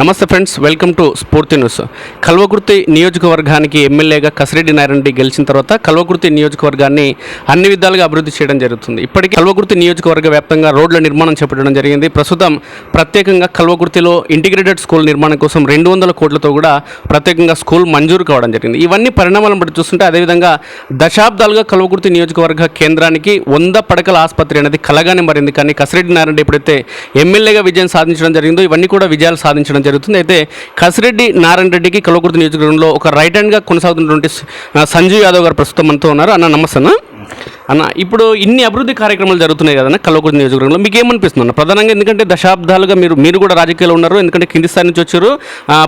నమస్తే friends welcome to Spoorthi news. Kalvakurthy నియోజకవర్గానికి ఎమ్మెల్యేగా కసిరెడ్డి నారాయణ గెలిచిన తర్వాత కల్వకుర్తి నియోజకవర్గాన్ని అన్ని విధాలుగా అభివృద్ధి చేయడం జరుగుతుంది. ఇప్పటికీ కల్వకుర్తి నియోజకవర్గ వ్యాప్తంగా రోడ్ల నిర్మాణం చేపట్టడం జరిగింది. ప్రస్తుతం ప్రత్యేకంగా కల్వకుర్తిలో ఇంటిగ్రేటెడ్ స్కూల్ నిర్మాణం కోసం రెండు వందల కోట్లతో కూడా ప్రత్యేకంగా స్కూల్ మంజూరు కావడం జరిగింది. ఇవన్నీ పరిణామాలను బట్టి చూస్తుంటే అదేవిధంగా దశాబ్దాలుగా కల్వకుర్తి నియోజకవర్గ కేంద్రానికి వంద పడకల ఆసుపత్రి అనేది కలగానే మారింది. కానీ కసిరెడ్డి నారాయణ ఎప్పుడైతే ఎమ్మెల్యేగా విజయం సాధించడం జరిగిందో ఇవన్నీ కూడా విజయాలు సాధించడం జరుగుతుంది. అయితే కసిరెడ్డి నారాయణ రెడ్డికి కలవకుర్తి నియోజకవర్గంలో ఒక రైట్ హ్యాండ్గా కొనసాగుతున్నటువంటి సంజీవ్ యాదవ్ గారు ప్రస్తుతం మనతో ఉన్నారు. అన్న నమస్తే అన్న ఇప్పుడు ఇన్ని అభివృద్ధి కార్యక్రమాలు జరుగుతున్నాయి కదన్న కల్వకుర్తి నియోజకవర్గంలో. మీకు ఏమనిపిస్తుంది అన్న ప్రధానంగా ఎందుకంటే దశాబ్దాలుగా మీరు మీరు కూడా రాజకీయాల్లో ఉన్నారు ఎందుకంటే కింది స్థాయి నుంచి వచ్చారు.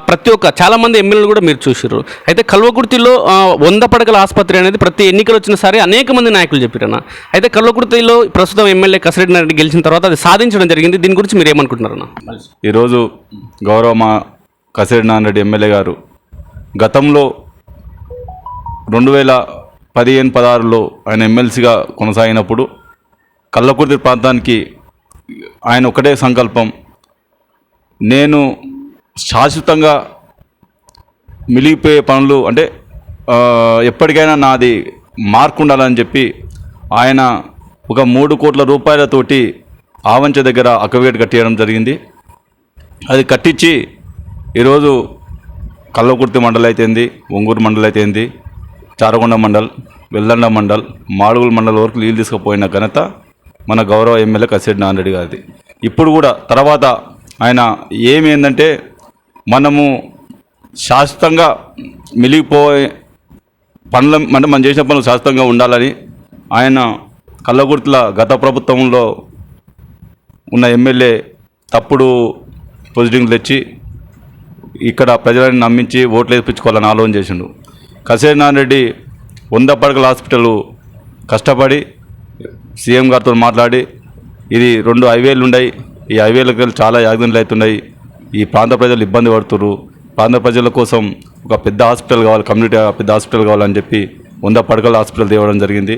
ప్రతి ఒక్క చాలామంది ఎమ్మెల్యేలు కూడా మీరు చూసారు అయితే కల్వకుర్తిలో వంద పడకల ఆసుపత్రి అనేది ప్రతి ఎన్నికలు వచ్చిన సరే అనేక మంది నాయకులు చెప్పారన్న. అయితే కల్వకుర్తిలో ప్రస్తుతం ఎమ్మెల్యే కసిరెడ్డి నారాయణ రెడ్డి గెలిచిన తర్వాత అది సాధించడం జరిగింది. దీని గురించి మీరు ఏమనుకుంటున్నారన్న? ఈరోజు గౌరవ మా కసిరెడ్డి నాన్నరెడ్డి ఎమ్మెల్యే గారు గతంలో రెండు వేల పదిహేను పదహారులో ఆయన ఎమ్మెల్సీగా కొనసాగినప్పుడు కల్లకుర్తి ప్రాంతానికి ఆయన ఒకటే సంకల్పం. నేను శాశ్వతంగా మిలిగిపోయే పనులు అంటే ఎప్పటికైనా నాది మార్కు ఉండాలని చెప్పి ఆయన ఒక మూడు కోట్ల రూపాయలతోటి ఆవంచ దగ్గర అక్కవేట్ కట్టేయడం జరిగింది. అది కట్టించి ఈరోజు కల్లకుర్తి మండలి అయితేంది ఒంగూరు మండలి అయితేంది చారకొండ మండల్ వెల్లండ మండల్ మాడుగుల మండల్ వరకు నీళ్ళు తీసుకుపోయిన ఘనత మన గౌరవ ఎమ్మెల్యే కసిరెడ్డి నాన్నరెడ్డి గారిది. ఇప్పుడు కూడా తర్వాత ఆయన ఏమి ఏంటంటే మనము శాశ్వతంగా మిలిగిపోయే పనుల అంటే మనం చేసిన పనులు శాశ్వతంగా ఉండాలని ఆయన కళ్ళగుర్తుల గత ప్రభుత్వంలో ఉన్న ఎమ్మెల్యే తప్పుడు పొజిటింగ్ తెచ్చి ఇక్కడ ప్రజలను నమ్మించి ఓట్లు వేయించుకోవాలని ఆలోచన చేసిండు. కసేనారెడ్డి వంద పడకల హాస్పిటల్ కష్టపడి సీఎం గారితో మాట్లాడి ఇది రెండు హైవేలు ఉన్నాయి. ఈ హైవేలకు వెళ్ళి చాలా యాక్సిడెంట్లు అవుతున్నాయి. ఈ ప్రాంత ప్రజలు ఇబ్బంది పడుతున్నారు ప్రాంత ప్రజల కోసం ఒక పెద్ద హాస్పిటల్ కావాలి కమ్యూనిటీ పెద్ద హాస్పిటల్ కావాలని చెప్పి వంద పడకల హాస్పిటల్ తేవడం జరిగింది.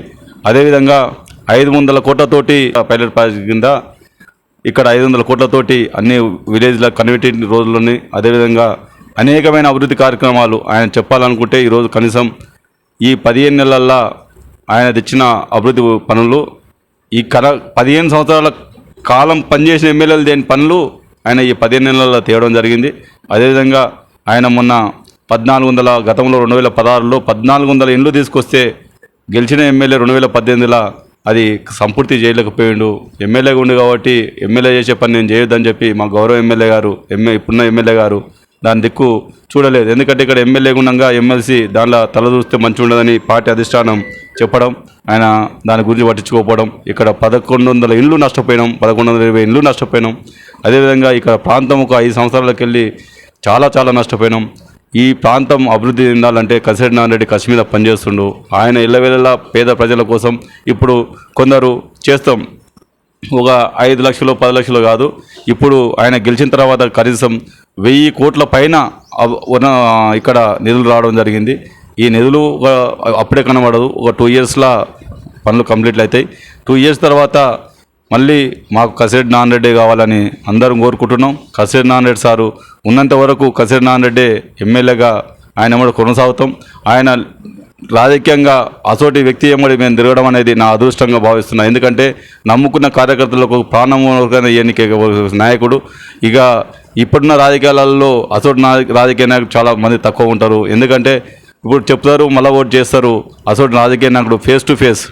అదేవిధంగా ఐదు వందల కోట్లతోటి పైలట్ ప్రాజెక్ట్ కింద ఇక్కడ ఐదు వందల కోట్లతోటి అన్ని విలేజ్ల కన్వర్టీ రోజులని అదేవిధంగా అనేకమైన అభివృద్ధి కార్యక్రమాలు ఆయన చెప్పాలనుకుంటే ఈరోజు కనీసం ఈ పదిహేను నెలల్లో ఆయన తెచ్చిన అభివృద్ధి పనులు ఈ కర పదిహేను సంవత్సరాల కాలం పనిచేసిన ఎమ్మెల్యేలు దేని పనులు ఆయన ఈ పదిహేను నెలల్లో తేవడం జరిగింది. అదేవిధంగా ఆయన మొన్న పద్నాలుగు వందల గతంలో రెండు వేల పదహారులో పద్నాలుగు వందల ఇండ్లు తీసుకొస్తే గెలిచిన ఎమ్మెల్యే రెండు వేల పద్దెనిమిదిలో అది సంపూర్తి చేయలేకపోయిండు. ఎమ్మెల్యేగా ఉండి కాబట్టి ఎమ్మెల్యే చేసే పని నేను చేయొద్దని చెప్పి మా గౌరవ ఎమ్మెల్యే గారు ఎమ్మె ఇప్పుడున్న ఎమ్మెల్యే గారు దాని దిక్కు చూడలేదు. ఎందుకంటే ఇక్కడ ఎమ్మెల్యే గుణంగా ఎమ్మెల్సీ దానిలో తల చూస్తే మంచి ఉండదని పార్టీ అధిష్టానం చెప్పడం ఆయన దాని గురించి పట్టించుకోకపోవడం ఇక్కడ పదకొండు వందల ఇండ్లు నష్టపోయినాం పదకొండు వందల ఇరవై ఇండ్లు నష్టపోయినాం. అదేవిధంగా ఇక్కడ ప్రాంతం ఒక ఐదు సంవత్సరాలకు వెళ్ళి చాలా చాలా నష్టపోయినాం. ఈ ప్రాంతం అభివృద్ధి చెందాలంటే కసిరెడ్డి నారెడ్డి కసి మీద పనిచేస్తుండు. ఆయన ఇళ్ళవేళలా పేద ప్రజల కోసం ఇప్పుడు కొందరు చేస్తాం. ఒక ఐదు లక్షలు పది లక్షలు కాదు. ఇప్పుడు ఆయన గెలిచిన తర్వాత కనీసం వెయ్యి కోట్ల పైన ఉన్న ఇక్కడ నిధులు రావడం జరిగింది. ఈ నిధులు ఒక- అప్పుడే కనబడదు. ఒక టూ ఇయర్స్లో పనులు కంప్లీట్ అవుతాయి టూ ఇయర్స్ తర్వాత మళ్ళీ మాకు కసిరెడ్డి నాన్రెడ్డే కావాలని అందరం కోరుకుంటున్నాం. కసిరెడ్డి నాన్నరెడ్డి సారు ఉన్నంత వరకు నాన్ నాన్నరెడ్డి ఎమ్మెల్యేగా ఆయన కూడా కొనసాగుతాం. ఆయన రాజకీయంగా అసోటి వ్యక్తి ఏమడి మేము తిరగడం అనేది నా అదృష్టంగా భావిస్తున్నాను ఎందుకంటే నమ్ముకున్న కార్యకర్తలకు ప్రాణం ఎన్నిక నాయకుడు. ఇక ఇప్పుడున్న రాజకీయాలలో అసోటి నా రాజకీయ నాయకులు చాలా మంది తక్కువ ఉంటారు. ఎందుకంటే ఇప్పుడు చెప్తారు మళ్ళీ ఓటు చేస్తారు. అసోటి రాజకీయ నాయకుడు ఫేస్ టు ఫేస్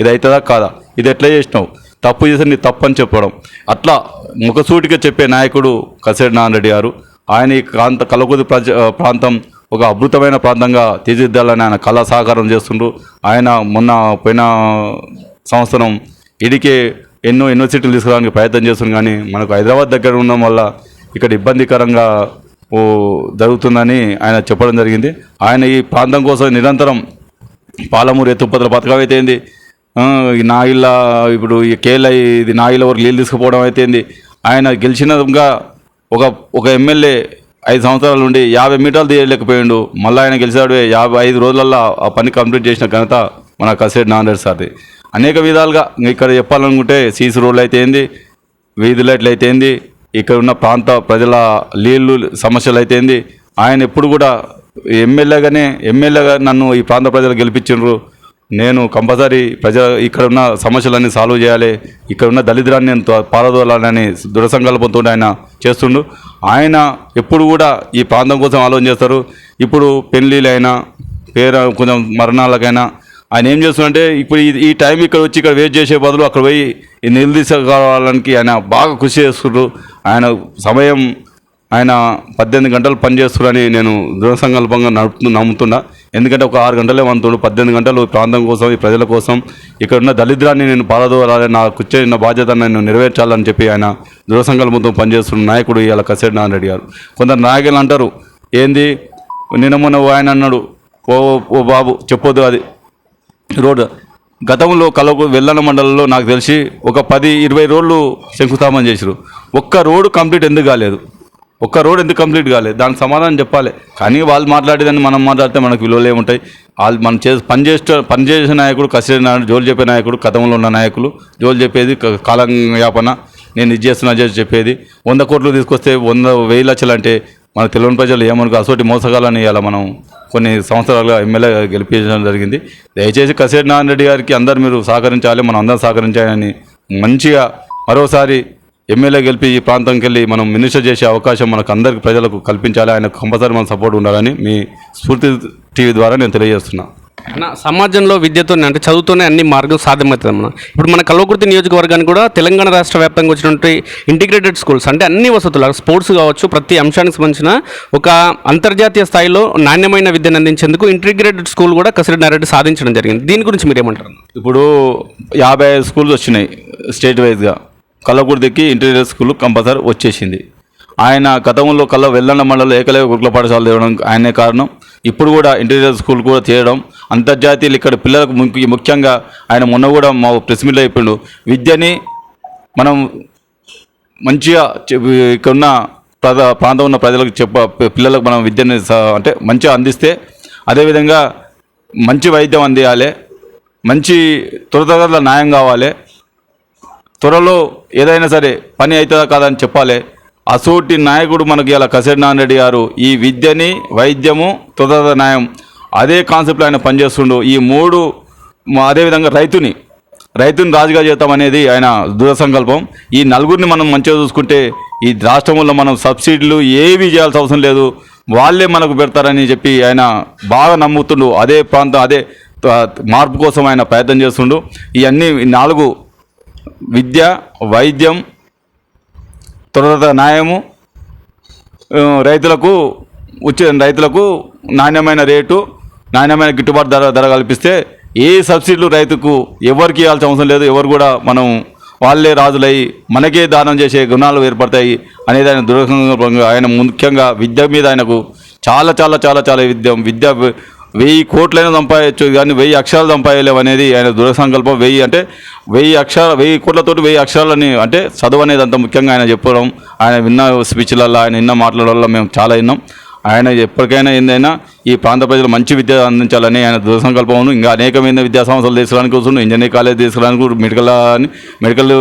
ఇది అవుతుందా? కాదా? ఇది ఎట్లా చేసినావు? తప్పు చేసి నీ తప్పు అని చెప్పడం. అట్లా ముఖసూటిగా చెప్పే నాయకుడు కసిరెడ్డి నారాయణ గారు. ఆయన ఈ ప్రాంత కలకుది ప్రజ ప్రాంతం ఒక అద్భుతమైన ప్రాంతంగా తీర్చిదిద్దాలని ఆయన కళా సహకారం చేస్తుండ్రు. ఆయన మొన్న పోయిన సంవత్సరం ఇడికే ఎన్నో యూనివర్సిటీలు తీసుకురావడానికి ప్రయత్నం చేస్తుంది కానీ మనకు హైదరాబాద్ దగ్గర ఉండడం వల్ల ఇక్కడ ఇబ్బందికరంగా ఓ జరుగుతుందని ఆయన చెప్పడం జరిగింది. ఆయన ఈ ప్రాంతం కోసం నిరంతరం పాలమూరు ఎత్తుపత్ర పథకం అయితే ఏంది? నా ఇళ్ళ ఇప్పుడు ఈ కేఎల్ఐ ఇది నా ఇళ్ళ వరకు నీళ్ళు తీసుకుపోవడం అయితే ఏంది? ఆయన గెలిచినగా ఒక ఒక ఎమ్మెల్యే ఐదు సంవత్సరాల నుండి యాభై మీటర్లు తీయలేకపోయిండు. మళ్ళీ ఆయన గెలిచాడు యాభై ఐదు రోజులల్లో ఆ పని కంప్లీట్ చేసిన ఘనత మన కసేటి నాందేడ్ సార్ది. అనేక విధాలుగా ఇక్కడ చెప్పాలనుకుంటే సీసీ రోడ్లు అయితే ఏంది? వీధి లైట్లు అయితే ఏంది? ఇక్కడ ఉన్న ప్రాంత ప్రజల నీళ్ళు సమస్యలు అయితేంది ఆయన ఎప్పుడు కూడా ఎమ్మెల్యేగానే ఎమ్మెల్యేగా నన్ను ఈ ప్రాంత ప్రజలు గెలిపించారు నేను కంపల్సరీ ప్రజ ఇక్కడ ఉన్న సమస్యలన్నీ సాల్వ్ చేయాలి. ఇక్కడ ఉన్న దళిద్రాన్ని నేను పారదోలాలని దృఢ సంకల్పంతో ఆయన చేస్తుండు. ఆయన ఎప్పుడు కూడా ఈ ప్రాంతం కోసం ఆలోచన చేస్తారు. ఇప్పుడు పెళ్ళిళ్ళైనా పేర కొంచెం మరణాలకైనా ఆయన ఏం చేస్తున్నారంటే ఇప్పుడు ఈ టైం ఇక్కడ వచ్చి ఇక్కడ వెయిట్ చేసే బదులు అక్కడ పోయి నిలదీసుకోవడానికి ఆయన బాగా కృషి చేస్తున్నారు. ఆయన సమయం ఆయన పద్దెనిమిది గంటలు పనిచేస్తున్నారని నేను దృఢ సంకల్పంగా నడుపుతు నమ్ముతున్నా. ఎందుకంటే ఒక ఆరు గంటలే వంతుడు పద్దెనిమిది గంటలు ప్రాంతం కోసం ఈ ప్రజల కోసం ఇక్కడ ఉన్న దళిద్రాన్ని నేను పారదోలాలని నా కూర్చొని బాధ్యత నేను నెరవేర్చాలని చెప్పి ఆయన దృఢ సంకల్పంతో పనిచేస్తున్న నాయకుడు ఇవాళ కసేటి నారాయణ రెడ్డి గారు. కొందరు నాయకులు అంటారు ఏంది? నిన్న మొన్న ఓ ఆయన అన్నాడు ఓ ఓ బాబు చెప్పొద్దు అది. రోడ్డు గతంలో కలకు వెల్లన మండలంలో నాకు తెలిసి ఒక పది ఇరవై రోడ్లు శంకుస్థాపన చేశారు ఒక్క రోడ్డు కంప్లీట్ ఎందుకు కాలేదు? ఒక్క రోడ్ ఎందుకు కంప్లీట్ కాలేదు దానికి సమాధానం చెప్పాలి. కానీ వాళ్ళు మాట్లాడేదాన్ని మనం మాట్లాడితే మనకు విలువలు ఏముంటాయి వాళ్ళు మనం చే పనిచేసే పనిచేసే నాయకుడు కసిరి నాయుడు జోలు చెప్పే నాయకుడు గతంలో ఉన్న నాయకులు జోలు చెప్పేది కాలం యాపన నేను ఇది చేస్తున్నా చేసి చెప్పేది. వంద కోట్లు తీసుకొస్తే వంద వెయ్యి లక్షలు అంటే మన తెలియని ప్రజలు ఏమనుకో అసోటి మోసగాలని ఇలా మనం కొన్ని సంవత్సరాలుగా ఎమ్మెల్యే గెలిపించడం జరిగింది. దయచేసి కసేటి నారాయణ రెడ్డి గారికి అందరు మీరు సహకరించాలి మనం అందరం సహకరించాలని మంచిగా మరోసారి ఎమ్మెల్యే గెలిపి ఈ ప్రాంతంకి వెళ్ళి మనం మినిస్టర్ చేసే అవకాశం మనకు అందరికి ప్రజలకు కల్పించాలి. ఆయన కంపల్సరీ మన సపోర్ట్ ఉండాలని మీ స్ఫూర్తి టీవీ ద్వారా నేను తెలియజేస్తున్నా. అన్న సమాజంలో విద్యతో అంటే చదువుతోనే అన్ని మార్గం సాధ్యమవుతుంది అన్న. ఇప్పుడు మన కల్వకుర్తి నియోజకవర్గానికి కూడా తెలంగాణ రాష్ట్ర వ్యాప్తంగా వచ్చినటువంటి ఇంటిగ్రేటెడ్ స్కూల్స్ అంటే అన్ని వసతులు స్పోర్ట్స్ కావచ్చు ప్రతి అంశానికి సంబంధించిన ఒక అంతర్జాతీయ స్థాయిలో నాణ్యమైన విద్యను అందించేందుకు ఇంటిగ్రేటెడ్ స్కూల్ కూడా కసిరెడ్డి నారెడ్డి సాధించడం జరిగింది. దీని గురించి మీరు ఏమంటారు ఇప్పుడు యాభై ఐదు స్కూల్స్ వచ్చినాయి స్టేట్ వైజ్గా కల్లకుర్తికి ఇంటీరియర్ స్కూల్ కంపల్సరీ వచ్చేసింది. ఆయన గతంలో కళ్ళ వెల్లన్న మండలం ఏకలవ్య గురుకుల పాఠశాల తేవడం ఆయనే కారణం. ఇప్పుడు కూడా ఇంటీరియర్ స్కూల్ కూడా చేయడం అంతర్జాతీయులు ఇక్కడ పిల్లలకు ముఖ్యంగా ఆయన మొన్న కూడా మా ప్రెస్ మీట్లో చెప్పిండు. విద్యని మనం మంచిగా ఇక్కడ ఉన్న ప్రాంతం ఉన్న ప్రజలకు చెప్ప పిల్లలకు మనం విద్యని అంటే మంచిగా అందిస్తే అదేవిధంగా మంచి వైద్యం అందియాలి మంచి త్వరతగతిలో న్యాయం కావాలి త్వరలో ఏదైనా సరే పని అవుతుందా కాదని చెప్పాలి. అసోటి నాయకుడు మనకి ఇలా కసేటి నారాయణ రెడ్డి గారు ఈ విద్యని వైద్యము త్వరత న్యాయం అదే కాన్సెప్ట్లో ఆయన పనిచేస్తుండు. ఈ మూడు అదేవిధంగా రైతుని రైతుని రాజుగా చేద్దాం అనేది ఆయన దృఢ సంకల్పం. ఈ నలుగురిని మనం మంచిగా చూసుకుంటే ఈ రాష్ట్రంలో మనం సబ్సిడీలు ఏవి చేయాల్సిన అవసరం లేదు. వాళ్ళే మనకు పెడతారని చెప్పి ఆయన బాగా నమ్ముతుండు. అదే ప్రాంతం అదే మార్పు కోసం ఆయన ప్రయత్నం చేస్తుండు. ఇవన్నీ నాలుగు విద్య వైద్యం త్వరత న్యాయము రైతులకు ఉచిత రైతులకు నాణ్యమైన రేటు నాణ్యమైన గిట్టుబాటు ధర ధర కల్పిస్తే ఏ సబ్సిడీలు రైతుకు ఎవరికి ఇవ్వాల్సిన అవసరం లేదు ఎవరు కూడా మనం వాళ్ళే రాజులై మనకే దానం చేసే గుణాలు ఏర్పడతాయి అనేది ఆయన దృఢంగా ఆయన ముఖ్యంగా విద్య మీద ఆయనకు చాలా చాలా చాలా చాలా విద్య విద్య వెయ్యి కోట్లైనా సంపాదించు కానీ వెయ్యి అక్షరాలు సంపాదలేవు అనేది ఆయన దృఢ సంకల్పం. వెయ్యి అంటే వెయ్యి అక్షర వెయ్యి కోట్లతోటి వెయ్యి అక్షరాలని అంటే చదువు అనేది అంత ముఖ్యంగా ఆయన చెప్పడం ఆయన విన్న స్పీచ్లలో ఆయన విన్న మాట్లాడడంలో మేము చాలా విన్నాం. ఆయన ఎప్పటికైనా ఏందైనా ఈ ప్రాంత ప్రజలు మంచి విద్య అందించాలని ఆయన దృఢ సంకల్పం ఇంకా అనేకమైన విద్యా సంస్థలు తీసుకోవడానికి కోసం ఇంజనీరింగ్ కాలేజ్ తీసుకోవడానికి మెడికల్ అని మెడికల్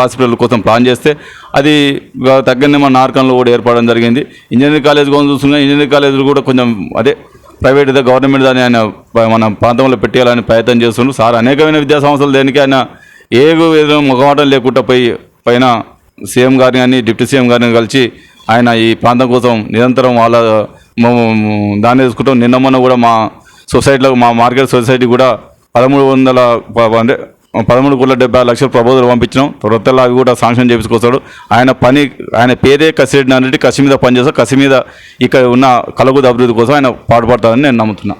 హాస్పిటల్ కోసం ప్లాన్ చేస్తే అది తగ్గనే మన నార్కంలో కూడా ఏర్పడడం జరిగింది. ఇంజనీరింగ్ కాలేజ్ కోసం చూస్తున్నా ఇంజనీరింగ్ కాలేజీలు కూడా కొంచెం అదే ప్రైవేట్ గవర్నమెంట్ దాన్ని ఆయన మన ప్రాంతంలో పెట్టేయాలని ప్రయత్నం చేస్తుండ్రు. సార్ అనేకమైన విద్యా సంస్థలు దేనికి ఆయన ఏ ముఖమాటం లేకుండా పోయి పైన సీఎం గారిని కానీ డిప్యూటీ సీఎం గారిని కలిసి ఆయన ఈ ప్రాంతం కోసం నిరంతరం వాళ్ళ దాన్ని తీసుకుంటాం నిన్న మొన్న కూడా మా సొసైటీలో మా మార్కెట్ సొసైటీ కూడా పదమూడు వందల అంటే పదమూడు కోట్ల డెబ్బై ఆరు లక్షల ప్రపోజల్ పంపించినాం. త్వరలో అవి కూడా శాంక్షన్ చేపించుకొస్తాడు. ఆయన పని ఆయన పేరే కసిరెడ్డి నారెడ్డి కసి మీద పనిచేస్తాడు. కసి మీద ఇక్కడ ఉన్న కలగుద అభివృద్ధి కోసం ఆయన పాటుపడతారని నేను నమ్ముతున్నా.